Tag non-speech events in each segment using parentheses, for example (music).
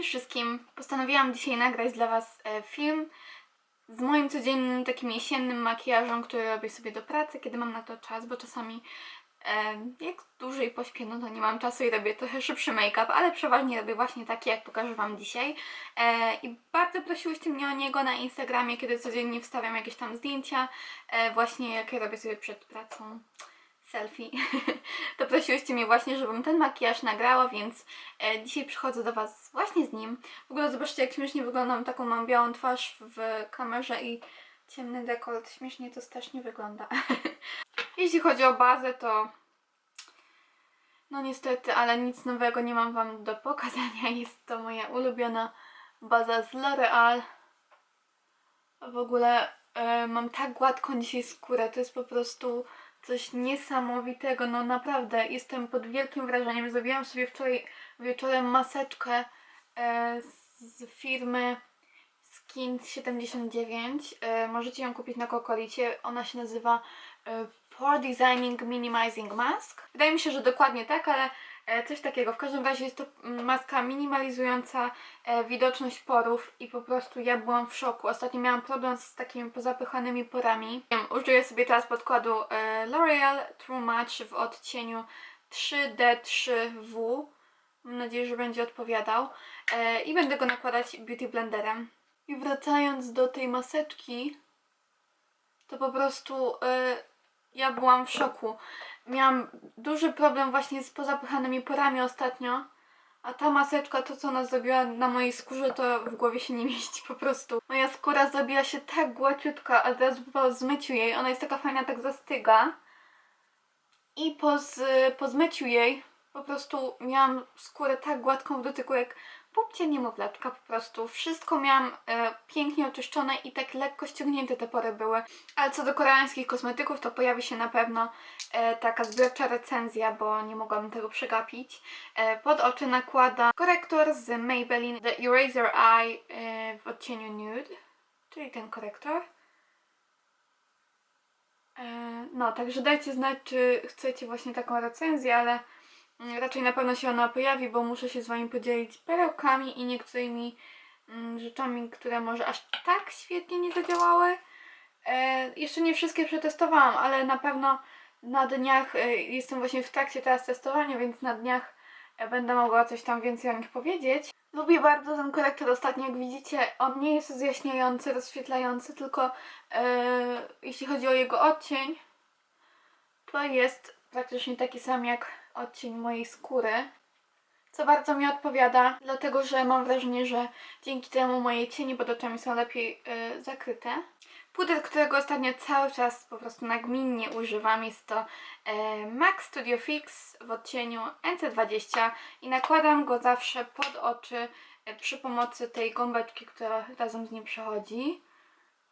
Cześć wszystkim. Postanowiłam dzisiaj nagrać dla Was e, film z moim codziennym takim jesiennym makijażem, który robię sobie do pracy, kiedy mam na to czas, bo czasami e, jak dłużej pośpię, no to nie mam czasu i robię trochę szybszy make-up, ale przeważnie robię właśnie taki, jak pokażę Wam dzisiaj. E, I bardzo prosiłyście mnie o niego na Instagramie, kiedy codziennie wstawiam jakieś tam zdjęcia, właśnie jakie robię sobie przed pracą selfie, (laughs) to prosiłyście mnie właśnie, żebym ten makijaż nagrała, więc e, dzisiaj przychodzę do Was właśnie z nim. W ogóle zobaczcie, jak śmiesznie wyglądam, taką mam białą twarz w kamerze i ciemny dekolt. Śmiesznie to strasznie wygląda. (laughs) Jeśli chodzi o bazę, to no niestety, ale nic nowego nie mam Wam do pokazania. (laughs) Jest to moja ulubiona baza z L'Oreal. W ogóle e, mam tak gładką dzisiaj skórę, to jest po prostu coś niesamowitego, no naprawdę jestem pod wielkim wrażeniem. Zrobiłam sobie wczoraj wieczorem maseczkę e, z firmy Skin 79. E, możecie ją kupić na Kokolicie. Ona się nazywa e, Pore Designing Minimizing Mask. Wydaje mi się, że dokładnie tak, ale coś takiego. W każdym razie jest to maska minimalizująca e, widoczność porów i po prostu ja byłam w szoku. Ostatnio miałam problem z takimi pozapychanymi porami. Użyję sobie teraz podkładu e, L'Oreal True Match w odcieniu 3D3W. Mam nadzieję, że będzie odpowiadał. E, I będę go nakładać Beauty Blenderem. I wracając do tej maseczki, to po prostu e, ja byłam w szoku. Miałam duży problem właśnie z pozapychanymi porami ostatnio. A ta maseczka, to co ona zrobiła na mojej skórze, to w głowie się nie mieści po prostu. Moja skóra zrobiła się tak gładziutka, a teraz po zmyciu jej, ona jest taka fajna, tak zastyga. I po, z, po zmyciu jej po prostu miałam skórę tak gładką w dotyku jak pupcie niemowlaczka po prostu. Wszystko miałam e, pięknie oczyszczone i tak lekko ściągnięte te pory były. Ale co do koreańskich kosmetyków, to pojawi się na pewno e, taka zbiorcza recenzja, bo nie mogłam tego przegapić. E, pod oczy nakłada korektor z Maybelline The Eraser Eye e, w odcieniu Nude, czyli ten korektor. E, No, także dajcie znać, czy chcecie właśnie taką recenzję, ale raczej na pewno się ona pojawi, bo muszę się z Wami podzielić perełkami i niektórymi mm, rzeczami, które może aż tak świetnie nie zadziałały. E, jeszcze nie wszystkie przetestowałam, ale na pewno na dniach, e, jestem właśnie w trakcie teraz testowania, więc na dniach e, będę mogła coś tam więcej o nich powiedzieć. Lubię bardzo ten korektor ostatnio, jak widzicie, on nie jest rozjaśniający, rozświetlający, tylko e, jeśli chodzi o jego odcień, to jest praktycznie taki sam jak odcień mojej skóry. Co bardzo mi odpowiada, dlatego że mam wrażenie, że dzięki temu moje cienie pod oczami są lepiej e, zakryte. Puder, którego ostatnio cały czas po prostu nagminnie używam, jest to e, MAC Studio Fix w odcieniu NC20 i nakładam go zawsze pod oczy e, przy pomocy tej gąbeczki, która razem z nim przechodzi.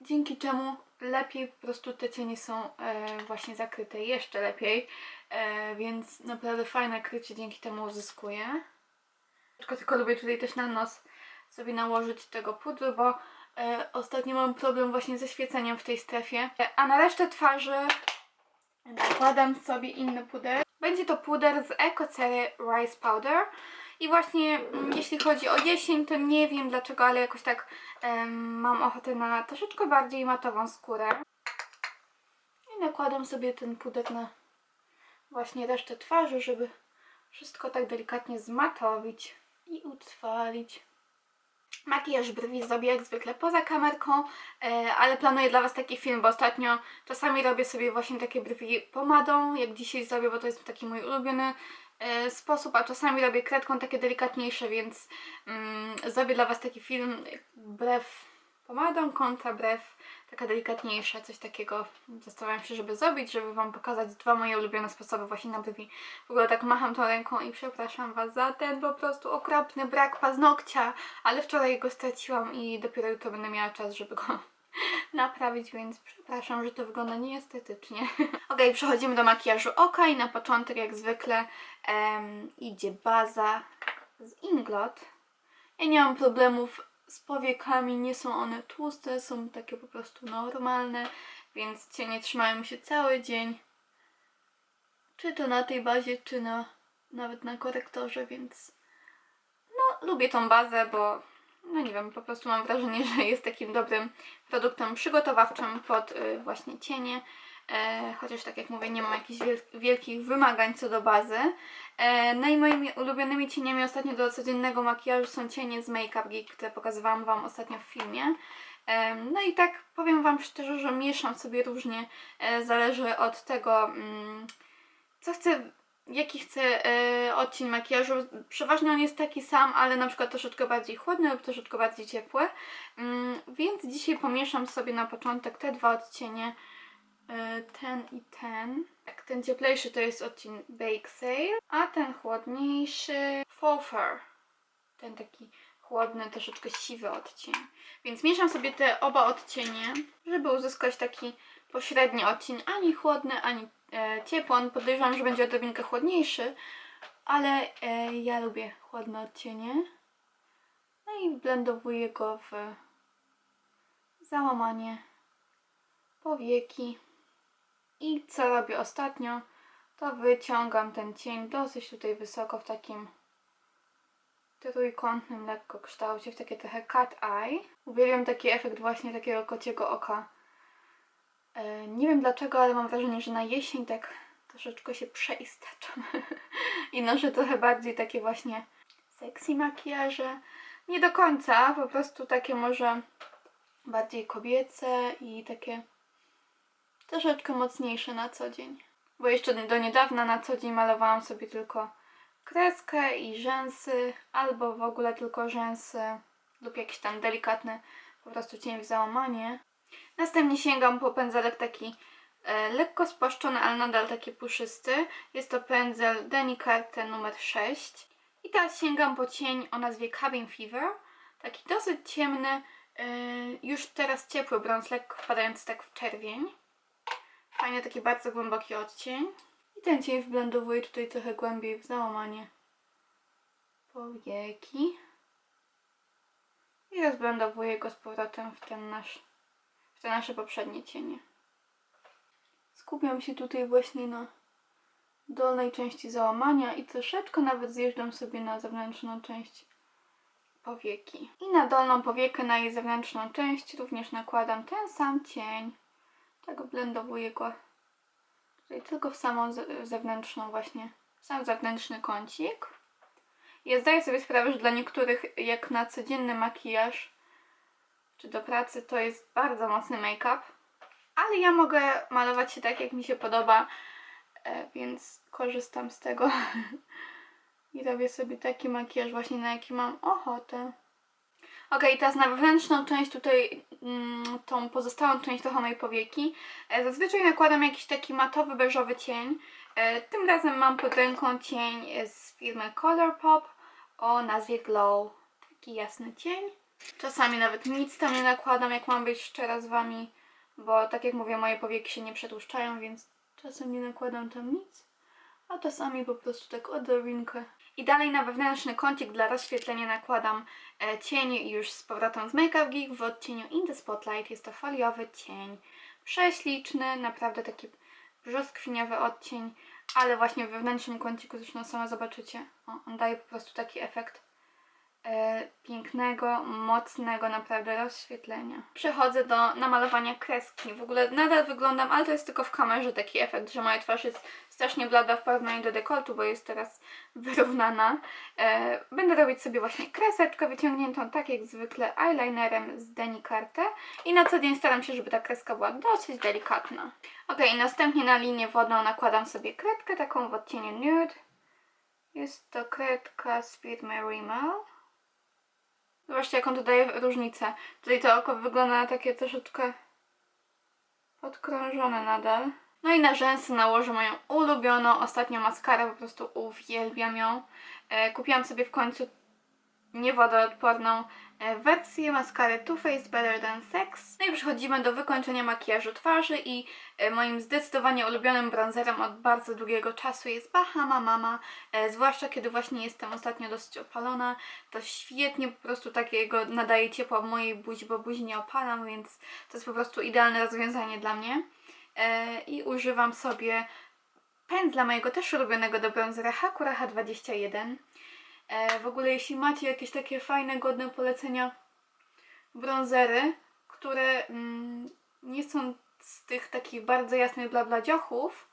Dzięki czemu lepiej po prostu te cienie są e, właśnie zakryte, jeszcze lepiej, e, więc naprawdę fajne krycie dzięki temu uzyskuję. Tylko, tylko lubię tutaj też na nos sobie nałożyć tego pudru, bo e, ostatnio mam problem właśnie ze świeceniem w tej strefie. E, a na resztę twarzy nakładam sobie inny puder. Będzie to puder z Ecocery Rice Powder. I właśnie mm, jeśli chodzi o jesień, to nie wiem dlaczego, ale jakoś tak em, mam ochotę na troszeczkę bardziej matową skórę. I nakładam sobie ten puder na właśnie resztę twarzy, żeby wszystko tak delikatnie zmatowić i utrwalić. Makijaż brwi zrobię jak zwykle poza kamerką, e, ale planuję dla Was taki film, bo ostatnio czasami robię sobie właśnie takie brwi pomadą, jak dzisiaj zrobię, bo to jest taki mój ulubiony sposób, a czasami robię kredką takie delikatniejsze, więc mm, zrobię dla Was taki film brew pomadą kontra brew taka delikatniejsza, coś takiego zastanawiam się, żeby zrobić, żeby Wam pokazać dwa moje ulubione sposoby właśnie na brwi. W ogóle tak macham tą ręką i przepraszam Was za ten po prostu okropny brak paznokcia, ale wczoraj go straciłam i dopiero jutro będę miała czas, żeby go naprawić, więc przepraszam, że to wygląda nieestetycznie. (laughs) ok, przechodzimy do makijażu oka i na początek jak zwykle em, idzie baza z Inglot. Ja nie mam problemów z powiekami, nie są one tłuste, są takie po prostu normalne, więc cienie trzymają się cały dzień. Czy to na tej bazie, czy na, nawet na korektorze, więc no lubię tą bazę, bo no nie wiem, po prostu mam wrażenie, (laughs) że jest takim dobrym produktem przygotowawczym pod y, właśnie cienie. E, chociaż tak jak mówię, nie mam jakichś wiel- wielkich wymagań co do bazy. E, no i moimi ulubionymi cieniami ostatnio do codziennego makijażu są cienie z Make Up Geek, które pokazywałam Wam ostatnio w filmie. E, no i tak powiem Wam szczerze, że mieszam sobie różnie, zależy od tego, mm, co chcę, jaki chcę e, odcień makijażu. Przeważnie on jest taki sam, ale na przykład troszeczkę bardziej chłodny lub troszeczkę bardziej ciepły. Mm, więc dzisiaj pomieszam sobie na początek te dwa odcienie, e, ten i ten. Tak, ten cieplejszy to jest odcień Bake Sale, a ten chłodniejszy Faux Fur. Ten taki chłodny, troszeczkę siwy odcień. Więc mieszam sobie te oba odcienie, żeby uzyskać taki pośredni odcień, ani chłodny, ani e, ciepły. On podejrzewam, że będzie odrobinkę chłodniejszy, ale e, ja lubię chłodne odcienie. No i blendowuję go w załamanie powieki. I co robię ostatnio? To wyciągam ten cień dosyć tutaj wysoko w takim trójkątnym lekko kształcie, w takie trochę cat eye. Uwielbiam taki efekt właśnie takiego kociego oka. E, nie wiem dlaczego, ale mam wrażenie, że na jesień tak troszeczkę się przeistaczam. (laughs) I noszę trochę bardziej takie właśnie sexy makijaże. Nie do końca, po prostu takie może bardziej kobiece i takie troszeczkę mocniejsze na co dzień. Bo jeszcze do niedawna na co dzień malowałam sobie tylko kreskę i rzęsy, albo w ogóle tylko rzęsy lub jakiś tam delikatny po prostu cień w załamanie. Następnie sięgam po pędzelek taki e, lekko spłaszczony, ale nadal taki puszysty. Jest to pędzel Denicarte numer 6. I teraz sięgam po cień o nazwie Cabin Fever. Taki dosyć ciemny, e, już teraz ciepły brąz, lekko wpadający tak w czerwień. Fajnie taki bardzo głęboki odcień. I ten cień wblendowuję tutaj trochę głębiej w załamanie powieki. I rozblendowuję go z powrotem w ten nasz, w te nasze poprzednie cienie. Skupiam się tutaj właśnie na dolnej części załamania i troszeczkę nawet zjeżdżam sobie na zewnętrzną część powieki. I na dolną powiekę, na jej zewnętrzną część również nakładam ten sam cień. Tak blendowuję go Tutaj tylko w samą ze- zewnętrzną właśnie, sam zewnętrzny kącik. Ja zdaję sobie sprawę, że dla niektórych jak na codzienny makijaż czy do pracy to jest bardzo mocny make-up, ale ja mogę malować się tak jak mi się podoba, e, więc korzystam z tego (laughs) i robię sobie taki makijaż właśnie na jaki mam ochotę. Ok, teraz na wewnętrzną część tutaj, mm, tą pozostałą część trochę powieki, e, zazwyczaj nakładam jakiś taki matowy, beżowy cień. E, tym razem mam pod ręką cień z firmy Colourpop o nazwie Glow. Taki jasny cień. Czasami nawet nic tam nie nakładam, jak mam być szczera z Wami, bo tak jak mówię, moje powieki się nie przetłuszczają, więc czasem nie nakładam tam nic, a czasami po prostu tak odrobinkę. I dalej na wewnętrzny kącik dla rozświetlenia nakładam e, cień już z powrotem z Make Up Geek w odcieniu In the Spotlight. Jest to foliowy cień. Prześliczny, naprawdę taki brzoskwiniowy odcień, ale właśnie w wewnętrznym kąciku zresztą sama zobaczycie. O, on daje po prostu taki efekt pięknego, mocnego naprawdę rozświetlenia. Przechodzę do namalowania kreski. W ogóle nadal wyglądam, ale to jest tylko w kamerze taki efekt, że moja twarz jest strasznie blada w porównaniu do dekoltu, bo jest teraz (laughs) wyrównana. E, będę robić sobie właśnie kreseczkę wyciągniętą tak jak zwykle eyelinerem z Denicarte i na co dzień staram się, żeby ta kreska była dosyć delikatna. Ok, następnie na linię wodną nakładam sobie kredkę taką w odcieniu nude. Jest to kredka z firmy Rimmel. Zobaczcie, jaką to daje różnicę. Tutaj to oko wygląda na takie troszeczkę podkrążone nadal. No i na rzęsy nałożę moją ulubioną ostatnią maskarę, po prostu uwielbiam ją. E, kupiłam sobie w końcu niewodoodporną wersję maskary Too Faced Better Than Sex. No i przechodzimy do wykończenia makijażu twarzy i e, moim zdecydowanie ulubionym bronzerem od bardzo długiego czasu jest Bahama Mama, e, zwłaszcza kiedy właśnie jestem ostatnio dosyć opalona, to świetnie po prostu takiego nadaje ciepła mojej buzi, bo buzi nie opalam, więc to jest po prostu idealne rozwiązanie dla mnie. E, I używam sobie pędzla mojego też ulubionego do bronzera Hakura H21. E, w ogóle jeśli macie jakieś takie fajne, godne polecenia bronzery, które mm, nie są z tych takich bardzo jasnych blabladziochów,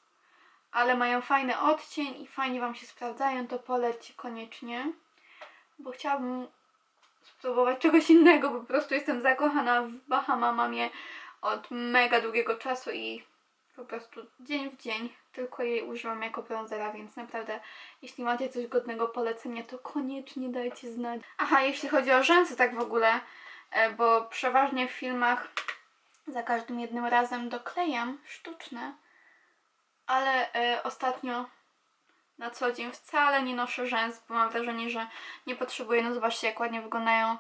ale mają fajny odcień i fajnie Wam się sprawdzają, to polećcie koniecznie, bo chciałabym spróbować czegoś innego, po prostu jestem zakochana w Bahama Mamie od mega długiego czasu i po prostu dzień w dzień tylko jej używam jako bronzera, więc naprawdę jeśli macie coś godnego polecenia, to koniecznie dajcie znać. Aha, jeśli chodzi o rzęsy tak w ogóle, e, bo przeważnie w filmach za każdym jednym razem doklejam sztuczne, ale e, ostatnio na co dzień wcale nie noszę rzęs, bo mam wrażenie, że nie potrzebuję. No zobaczcie, jak ładnie wyglądają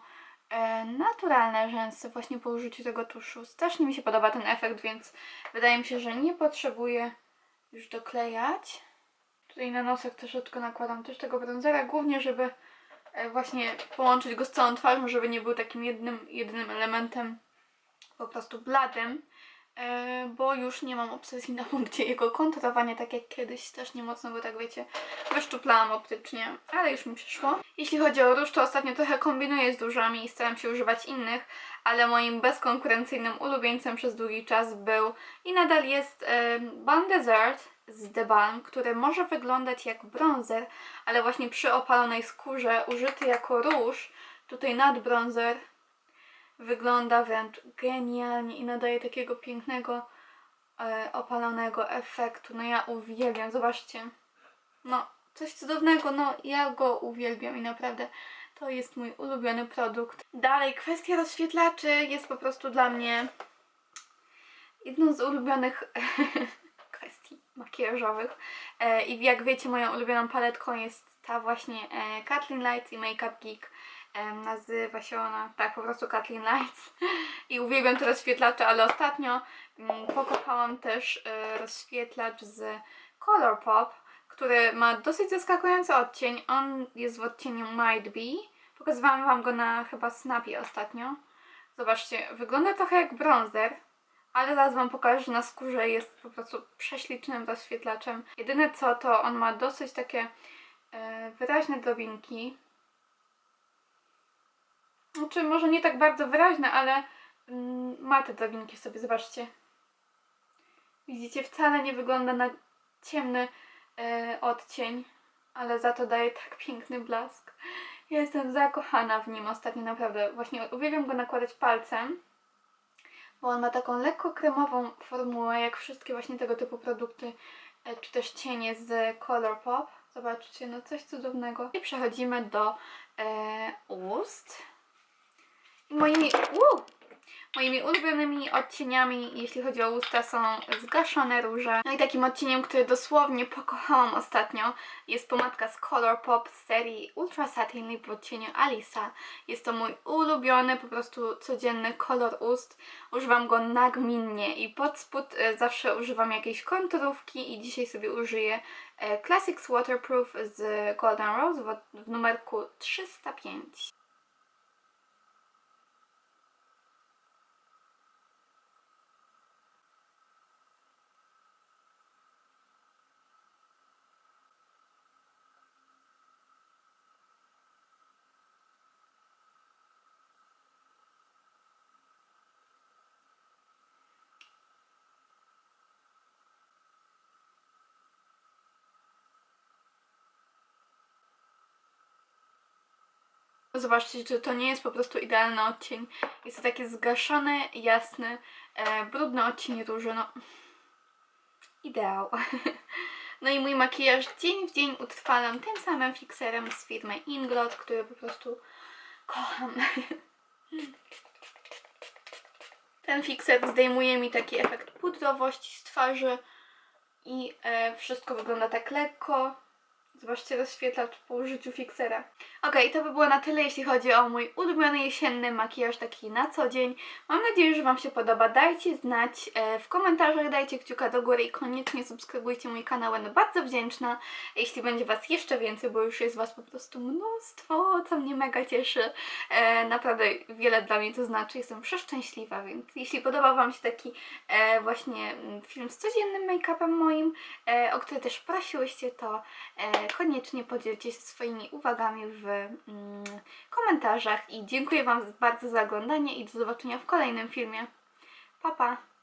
naturalne rzęsy właśnie po użyciu tego tuszu. Strasznie mi się podoba ten efekt, więc wydaje mi się, że nie potrzebuję już doklejać. Tutaj na nosek troszeczkę nakładam też tego bronzera, głównie żeby e, właśnie połączyć go z całą twarzą, żeby nie był takim jednym, jedynym elementem po prostu bladym, e, bo już nie mam obsesji na punkcie jego konturowania, tak jak kiedyś strasznie mocno, bo tak wiecie, wyszczuplałam optycznie, ale już mi przyszło. Jeśli chodzi o róż, to ostatnio trochę kombinuję z różami i staram się używać innych, ale moim bezkonkurencyjnym ulubieńcem przez długi czas był i nadal jest e, Balm Desert z The Balm, który może wyglądać jak bronzer, ale właśnie przy opalonej skórze, użyty jako róż, tutaj nad bronzer, wygląda wręcz genialnie i nadaje takiego pięknego, e, opalonego efektu. No ja uwielbiam, zobaczcie. No, coś cudownego, no ja go uwielbiam i naprawdę to jest mój ulubiony produkt. Dalej, kwestia rozświetlaczy jest po prostu dla mnie jedną z ulubionych (laughs) kwestii makijażowych. E, I jak wiecie, moją ulubioną paletką jest ta właśnie e, Kathleen Lights i Makeup Geek. Nazywa się ona tak po prostu Kathleen Lights. (laughs) I uwielbiam te rozświetlacze, ale ostatnio mm, pokochałam też e, rozświetlacz z Colourpop, który ma dosyć zaskakujący odcień. On jest w odcieniu Might Be. Pokazywałam Wam go na chyba Snapie ostatnio. Zobaczcie, wygląda trochę jak bronzer, ale zaraz Wam pokażę, że na skórze jest po prostu prześlicznym rozświetlaczem. Jedyne co, to on ma dosyć takie e, wyraźne drobinki. Znaczy, może nie tak bardzo wyraźne, ale mm, ma te drobinki w sobie, zobaczcie. Widzicie, wcale nie wygląda na ciemny e, odcień, ale za to daje tak piękny blask. Ja jestem zakochana w nim ostatnio, naprawdę. Właśnie uwielbiam go nakładać palcem, bo on ma taką lekko kremową formułę, jak wszystkie właśnie tego typu produkty, e, czy też cienie z Colourpop. Zobaczcie, no coś cudownego. I przechodzimy do e, ust. Moimi, uu, moimi ulubionymi odcieniami, jeśli chodzi o usta, są zgaszone róże. No i takim odcieniem, który dosłownie pokochałam ostatnio, jest pomadka z Colourpop z serii Ultra Satin Lip w odcieniu Alisa. Jest to mój ulubiony, po prostu codzienny kolor ust. Używam go nagminnie i pod spód e, zawsze używam jakiejś konturówki i dzisiaj sobie użyję e, Classics Waterproof z Golden Rose w, w numerku 305. Zobaczcie, że to nie jest po prostu idealny odcień. Jest to taki zgaszony, jasny, e, brudny odcień róży. No, ideał. (laughs) No i mój makijaż dzień w dzień utrwalam tym samym fikserem z firmy Inglot, który po prostu kocham. (laughs) Ten fikser zdejmuje mi taki efekt pudrowości z twarzy i e, wszystko wygląda tak lekko, Zobaczcie rozświetlacz po użyciu fiksera. Ok, to by było na tyle, jeśli chodzi o mój ulubiony jesienny makijaż taki na co dzień. Mam nadzieję, że Wam się podoba. Dajcie znać e, w komentarzach, dajcie kciuka do góry i koniecznie subskrybujcie mój kanał. Będę bardzo wdzięczna, jeśli będzie Was jeszcze więcej, bo już jest Was po prostu mnóstwo, co mnie mega cieszy. E, naprawdę wiele dla mnie to znaczy. Jestem przeszczęśliwa, więc jeśli podoba Wam się taki e, właśnie mm, film z codziennym make-upem moim, o który też prosiłyście, to koniecznie podzielcie się swoimi uwagami w mm, komentarzach i dziękuję Wam bardzo za oglądanie i do zobaczenia w kolejnym filmie. Pa, pa!